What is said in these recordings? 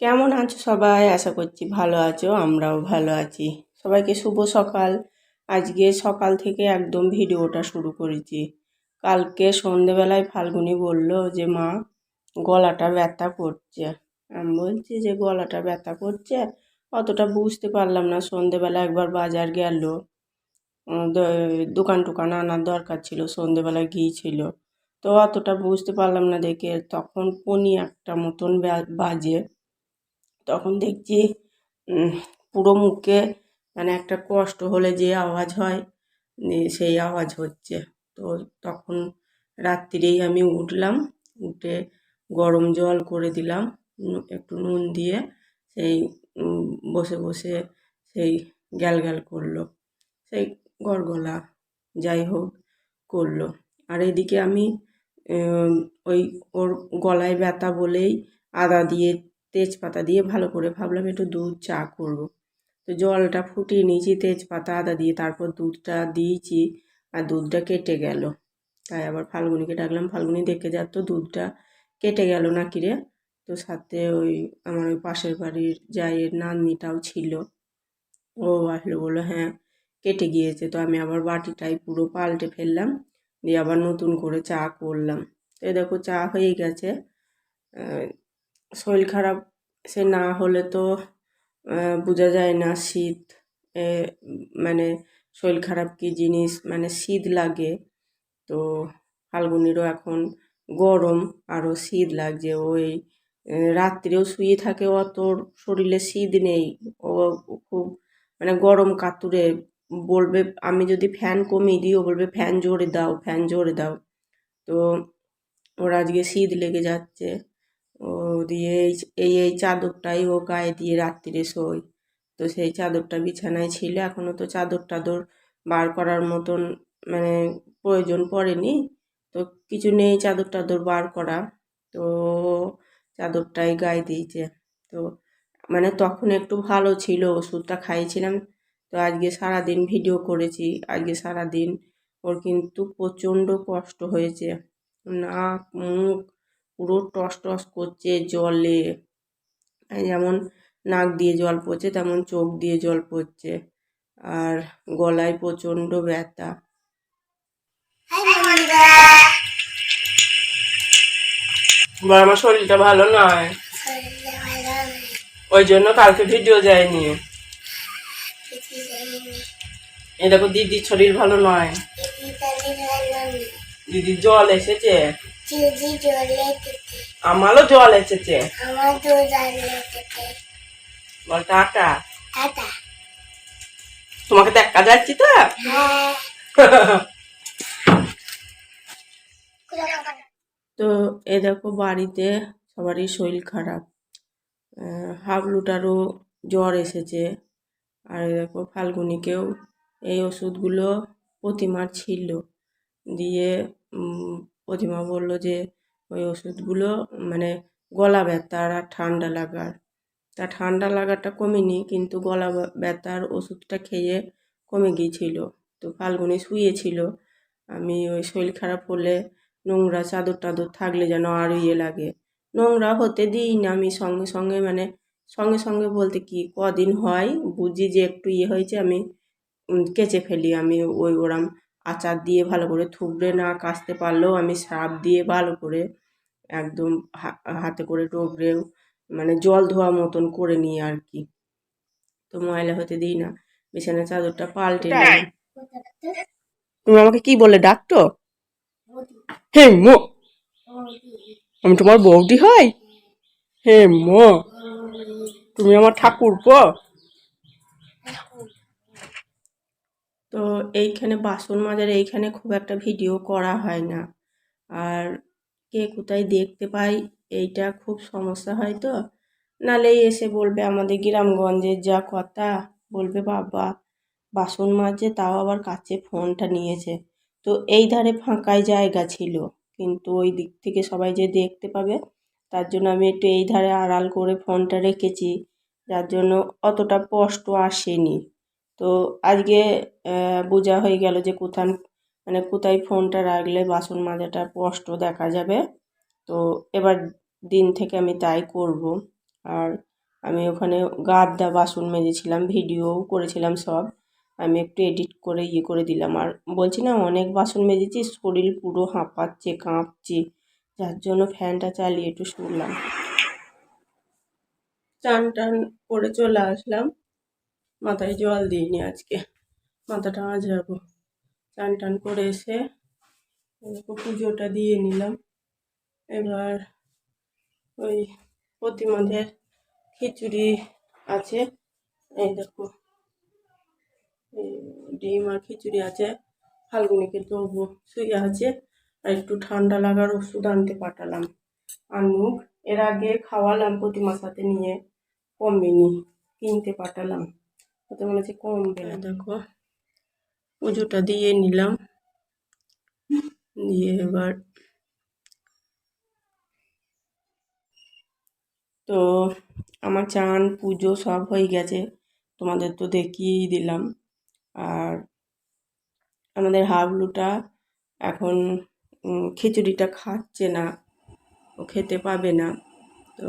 কেমন আছো সবাই? আশা করছি ভালো আছো, আমরাও ভালো আছি। সবাইকে শুভ সকাল। আজকে সকাল থেকে একদম ভিডিওটা শুরু করেছি। কালকে সন্ধেবেলায় ফাল্গুনি বলল যে, মা, গলাটা ব্যথা করছে। আমি বলছি, যে, গলাটা ব্যথা করছে? অতটা বুঝতে পারলাম না। সন্ধেবেলা একবার বাজার গেল। দোকান টোকান আনার দরকার ছিল সন্ধেবেলায় গিয়েছিল। তো অতটা বুঝতে পারলাম না দেখে। তখন পনি একটা মতন বাজে। তখন দেখছি পুরো মুখে মানে একটা কষ্ট হলে যে আওয়াজ হয় সেই আওয়াজ হচ্ছে। তো তখন রাত্রিরেই আমি উঠলাম, উঠে গরম জল করে দিলাম একটু নুন দিয়ে সেই বসে বসে সেই গ্যাল গ্যাল করল, সেই গড়গলা যাই হোক করল। আর এদিকে আমি ওই ওর গলায় ব্যথা বলেই আদা দিয়ে তেজপাতা দিয়ে ভালো করে ভাবলাম একটু দুধ চা করব। তো জলটা ফুটিয়ে নিয়েছি, তেজপাতা, আদা দিয়ে তারপর দুধটা দিয়েছি আর দুধটা কেটে গেল। তাই আবার ফাল্গুনিকে ডাকলাম, ফাল্গুনি দেখে যাত তো দুধটা কেটে গেল না কিরে তো সাথে ওই আমার ওই পাশের বাড়ির জায়ের নাতনিটাও ছিল। ও আসলো, বলল হ্যাঁ কেটে গিয়েছে। তো আমি আবার বাটিটাই পুরো পাল্টে ফেললাম, দিয়ে আবার নতুন করে চা করলাম। তো দেখো, চা হয়ে গেছে। শরীর খারাপ, সে না হলে তো বোঝা যায় না শীত মানে শরীর খারাপ কী জিনিস মানে শীত লাগে। তো ফাল্গুনিরও এখন গরম, আরও শীত লাগছে। ওই রাত্রেও শুয়ে থাকে অত, শরীরে শীত নেই। ও খুব মানে গরম কাতুরে বলবে, আমি যদি ফ্যান কমিয়ে দিই, ও বলবে, ফ্যান জোরে দাও, ফ্যান জোরে দাও। তো ওর আজকে শীত লেগে যাচ্ছে। ও দিয়ে এই এই চাদরটাই ও গায়ে দিয়ে রাত্রিরে শোয়। তো সেই চাদরটা বিছানায় ছিল এখনও তো চাদর টাদর বার করার মতন মানে প্রয়োজন পড়েনি। তো কিছু নেই চাদর টাদর বার করা। তো চাদরটাই গায়ে দিয়েছে। তো মানে তখন একটু ভালো ছিল, ওষুধটা খাইয়েছিলাম। তো আজকে সারাদিন ভিডিও করেছি, আজকে সারাদিন ওর কিন্তু প্রচণ্ড কষ্ট হয়েছে। নাক, মুখ পুরো টস টস করছে জলে। যেমন নাক দিয়ে জল পড়ছে তেমন চোখ দিয়ে জল পড়ছে। আর গলায় প্রচণ্ড ব্যথা। এবার আমার শরীরটা ভালো নয়। ওই জন্য কালকে ভিডিও যায়নি এই দেখো দিদির শরীর ভালো নয়। দিদির জল এসেছে। আমারও জল এসেছে। বল টাটা। টাটা। তোমাকে দেখা যাচ্ছি তো। হ্যাঁ। তো এ দেখো বাড়িতে সবারই শরীর খারাপ। হাবলুটারও জ্বর এসেছে। আর এ দেখো ফাল্গুনিকেও এই ওষুধগুলো প্রতিমার ছিল। দিয়ে প্রতিমা বলল যে, ওই ওষুধগুলো মানে গলা ব্যথার আর ঠান্ডা লাগার। তা ঠান্ডা লাগাটা কমেনি, কিন্তু গলা ব্যথার ওষুধটা খেয়ে কমে গিয়েছিল। তো ফাল্গুনি শুয়েছিল। আমি ওই শরীর খারাপ হলে নোংরা চাদর টাদর থাকলে যেন আরও ইয়ে লাগে। নোংরা হতে দিই না আমি সঙ্গে সঙ্গে মানে সঙ্গে সঙ্গে বলতে কি, কদিন হয় বুঝি যে একটু ইয়ে হয়েছে, আমি কেচে ফেলি। আমি ওই ওরম আচার দিয়ে ভালো করে থুবড়ে না কাচতে পারলেও আমি সার্ফ দিয়ে ভালো করে একদম হাতে করে টগড়ে মানে জল ধোয়া মতন করে নিই আর কি। তো ময়লা হতে দিই না বিছানার চাদরটা পাল্টে নিই। তুমি আমাকে কি বলে ডাকতো? হে মো। আমি তোমার বৌদি হই? হে মো। তুমি আমার ঠাকুর তো এইখানে বাসন মাজার এইখানে খুব একটা ভিডিও করা হয় না। আর কে কোথায় দেখতে পাই, এইটা খুব সমস্যা হয় তো। নালে এসে বলবে আমাদের গ্রামগঞ্জের যা কথা, বলবে বাবা, বাসন মাজে তাও আবার কাছে ফোনটা নিয়েছে। তো এই ধারে ফাঁকাই জায়গা ছিল, কিন্তু ওই দিক থেকে সবাই যে দেখতে পাবে, তার জন্য আমি একটু এই ধারে আড়াল করে ফোনটা রেখেছি, যার জন্য অতটা স্পষ্ট আসেনি। তো আজকে বোঝা হয়ে গেল যে কোথান মানে কোথায় ফোনটা রাখলে বাসন মাজাটা স্পষ্ট দেখা যাবে। তো এবার দিন থেকে আমি তাই করব। আর আমি ওখানে গাদা বাসন মেজেছিলাম, ভিডিও করেছিলাম সব। আমি একটু এডিট করে ইয়ে করে দিলাম। আর বলছি না, অনেক বাসন মেজেছি, শরীর পুরো হাঁপাচ্ছে, কাঁপছে। যার জন্য ফ্যানটা চালিয়ে একটু শুনলাম। চান টান করে চলে আসলাম। মাথায় জল দিইনি আজকে। মাথাটা আজরাবো চান টান করে এসে পুজোটা দিয়ে নিলাম। এবার ওই প্রতিমাদের খিচুড়ি আছে। এই দেখো। ডিম আর খিচুড়ি আছে। ফাল্গুনিকে দেবো শুয়ে আছে। আর একটু ঠান্ডা লাগার ওষুধ আনতে পাঠালাম। আনুক। এর আগে খাওয়ালাম প্রতিমার সাথে নিয়ে। কমেনি কিনতে পাঠালাম। ওতে মনে হচ্ছে কমবে না দেখো, পুজোটা দিয়ে নিলাম। দিয়ে এবার তো আমার চান, পুজো সব হয়ে গেছে। তোমাদের তো দেখিয়েই দিলাম। আর আমাদের হাবলুটা এখন খিচুড়িটা খাচ্ছে না। ও খেতে পাবে না। তো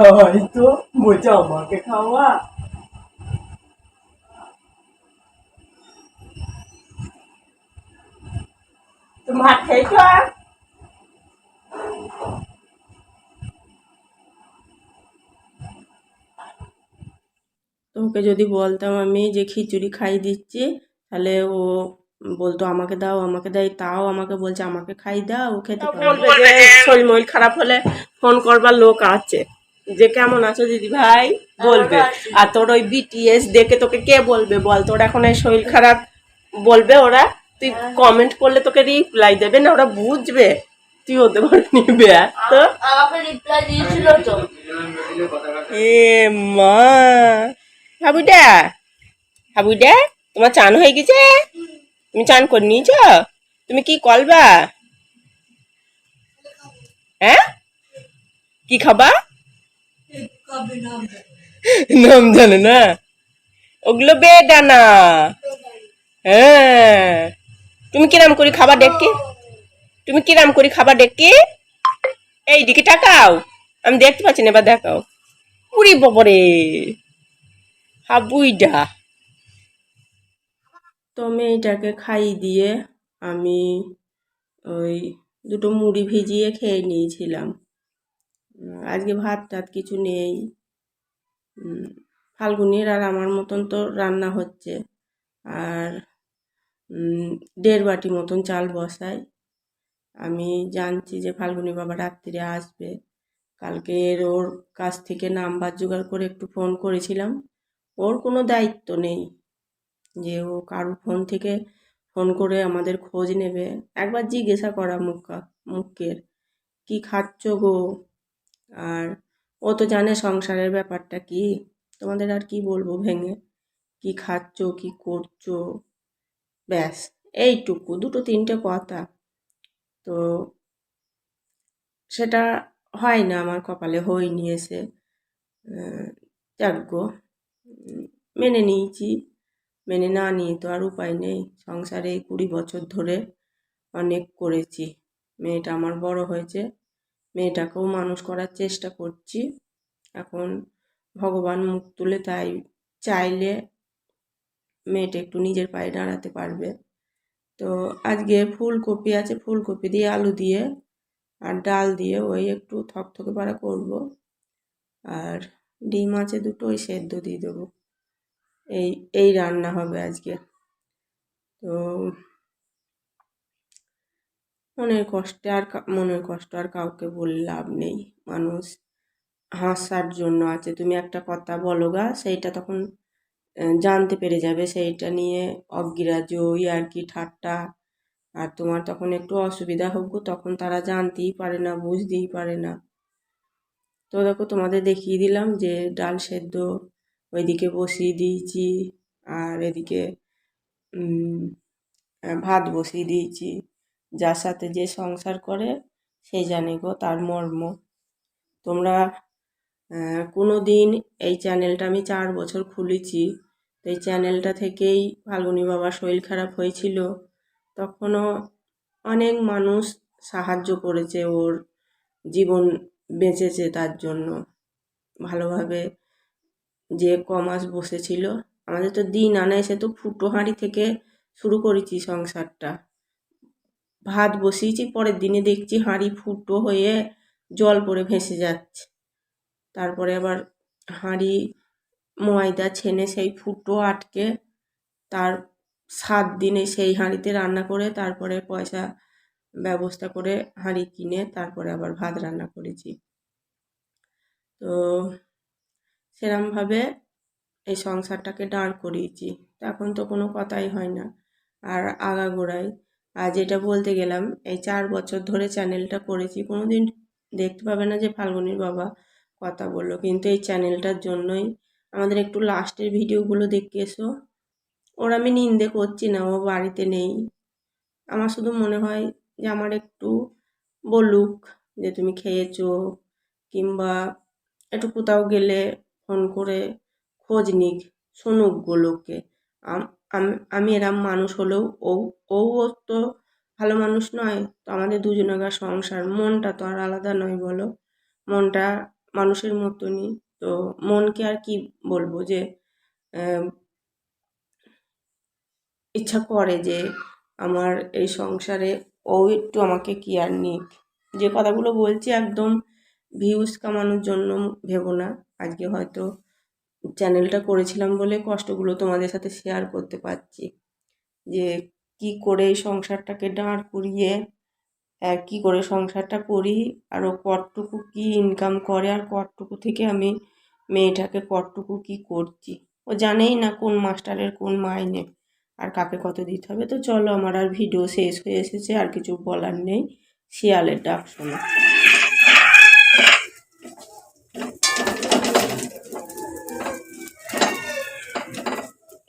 তাই তো বলছে আমাকে খাওয়া। তুমি ভাত খেয়েছো আর? যদি বলতাম আমি যে খিচুড়ি খাই দিচ্ছি তাহলে ও বলতো আমাকে দাও আমাকে দাও। তাও আমাকে বলছে আমাকে খাই দাও ও খেতে শরীর খারাপ হলে ফোন করবার লোক আছে। যে কেমন আছো দিদি ভাই? বলবে। আর তোর ওই বিটিএস দেখে তোকে কে বলবে বল? তোর এখন এই শরীর খারাপ বলবে ওরা? তুই কমেন্ট করলে তোকে রিপ্লাই দেবে। না ওরা বুঝবে। তুই ওদের ঘরে নিবে তো? আমাকে রিপ্লাই দিয়েছিল তো। এ মা। হাবুদা হাবুদা তোমার চান হয়ে গেছে? তুমি চান করে নিয়েছ? তুমি কি করবা? হ্যাঁ? কি খাবা? নাম জানে না? ওগুলো বেদানা হ্যাঁ। তুমি কিরাম করি খাবার ডেকে তুমি কিরাম করি খাবার ডেকে এই দিকে তাকাও। আমি দেখতে পাচ্ছি না, এবার দেখাও। উড়ি ববরে। হাবুইডা। তো মেয়েটাকে খাইয়ে দিয়ে আমি ওই দুটো মুড়ি ভিজিয়ে খেয়ে নিয়েছিলাম। আজকে ভাত টাত কিছু নেই। ফাল্গুনির আর আমার মতন তো রান্না হচ্ছে। আর দেড় বাটি মতন চাল বসাই। আমি জানছি যে ফাল্গুনি বাবা রাত্রিরে আসবে। কালকে ওর কাছ থেকে নাম্বার জোগাড় করে একটু ফোন করেছিলাম। ওর কোনো দায়িত্ব নেই যে ও কারোর ফোন থেকে ফোন করে আমাদের খোঁজ নেবে। একবার জিজ্ঞাসা করা মুখা, মুখের, কি খাচ্ছ গো? আর ও তো জানে সংসারের ব্যাপারটা কি। তোমাদের আর কি বলব ভেঙে? কি খাচ্ছ কি করছ? ব্যাস এইটুকু দুটো তিনটে কথা। তো সেটা হয় না আমার কপালে এসে। আহ, গো মেনে নিয়েছি। মেনে না নিয়ে তো আর উপায় নেই। সংসারে কুড়ি বছর ধরে অনেক করেছি। মেয়েটা আমার বড় হয়েছে। মেয়েটাকেও মানুষ করার চেষ্টা করছি। এখন ভগবান মুখ তুলে তাই চাইলে মেয়েটা একটু নিজের পায়ে দাঁড়াতে পারবে। তো আজকে ফুলকপি আছে, ফুলকপি দিয়ে আলু দিয়ে আর ডাল দিয়ে ওই একটু থকথকে পাড়া করব। আর ডিম আছে দুটো, ওই সেদ্ধ দিয়ে দেবো। এই এই রান্না হবে আজকে। তো মনের কষ্টে আর মনের কষ্ট আর কাউকে বলে লাভ নেই। মানুষ হাসার জন্য আছে। তুমি একটা কথা বলো গা, সেইটা তখন জানতে পেরে যাবে। সেইটা নিয়ে অগ্রাহ্য, ইয়ার্কি, ঠাট্টা, আর তোমার তখন একটু অসুবিধা হোক, তখন তারা জানতেই পারে না, বুঝতেই পারে না। তো দেখো, তোমাদের দেখিয়ে দিলাম যে ডাল সেদ্ধ ওইদিকে বসিয়ে দিয়েছি, আর এদিকে ভাত বসিয়ে দিয়েছি। যার সাথে যে সংসার করে, সে জানে গো তার মর্ম। তোমরা কোনো দিন এই চ্যানেলটা আমি চার বছর খুলেছি। তো এই চ্যানেলটা থেকেই ফাল্গুনি বাবার শরীর খারাপ হয়েছিল। তখনও অনেক মানুষ সাহায্য করেছে ওর জীবন বেঁচেছে তার জন্য। ভালোভাবে যে ক মাস বসেছিল। আমাদের তো দিন আনায় সে তো ফুটোহাঁড়ি থেকে শুরু করেছি সংসারটা। ভাত বসিয়েছি, পরের দিনে দেখছি হাঁড়ি ফুটো হয়ে জল পড়ে ভেসে যাচ্ছে। তারপরে আবার হাঁড়ি ময়দা ছেনে সেই ফুটো আটকে তার সাত দিনে সেই হাঁড়িতে রান্না করে, তারপরে পয়সা ব্যবস্থা করে হাঁড়ি কিনে তারপরে আবার ভাত রান্না করেছি। তো সেরমভাবে এই সংসারটাকে দাঁড় করিয়েছি। এখন তো কোনো কথাই হয় না। আর আগাগোড়ায় আর যেটা বলতে গেলাম, এই চার বছর ধরে চ্যানেলটা করেছি কোনো দিন দেখতে পাবে না যে ফাল্গুনির বাবা কথা বলল। কিন্তু এই চ্যানেলটার জন্যই আমাদের একটু লাস্টের ভিডিওগুলো দেখে এসো। ওর আমি নিন্দে করছি না, ও বাড়িতে নেই। আমার শুধু মনে হয় যে আমার একটু বলুক যে তুমি খেয়েছো কিংবা একটু কোথাও গেলে ফোন করে খোঁজ নিক, শুনুক গো লোকে আম- আম- এরম মানুষ হলেও ও ও তো ভালো মানুষ নয়, তো আমাদের দুজনাকার সংসার। মনটা তো আর আলাদা নয়, বলো? মনটা মানুষের মতনই, তো মনকে আর কি বলব যে ইচ্ছা করে যে আমার এই সংসারে ও একটু আমাকে কেয়ার নিক। যে কথাগুলো বলছি একদম ভিউজ কামানোর জন্য ভেবো না। আজকে হয়তো চ্যানেলটা করেছিলাম বলে কষ্টগুলো তোমাদের সাথে শেয়ার করতে পারছি। যে কি করে সংসারটাকে দাঁড় করিয়ে আহ, কি করে সংসারটা করি আর ও কতটুকু কি ইনকাম করে আর কতটুকু থেকে আমি মেয়েটাকে কতটুকু কি করছি। ও জানেই না কোন মাস্টারের কোন মাইনে আর কাকে কত দিতে হবে। তো চলো আমার আর ভিডিও শেষ হয়ে এসেছে আর কিছু বলার নেই। শিয়ালের ডাক শোনো।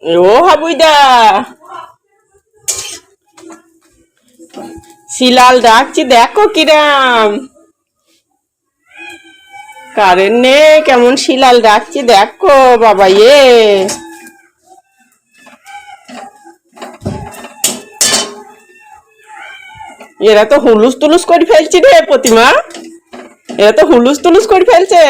ও হাবুইদা। শিলাল ডাকছি, দেখো কিরাম। কারেন্ট নেই কেমন শিলাল ডাকছি, দেখো বাবা ইয়ে এরা তো হুলুস তুলুস করে ফেলছি রে প্রতিমা। এরা তো হুলুস তুলুস করে ফেলছে।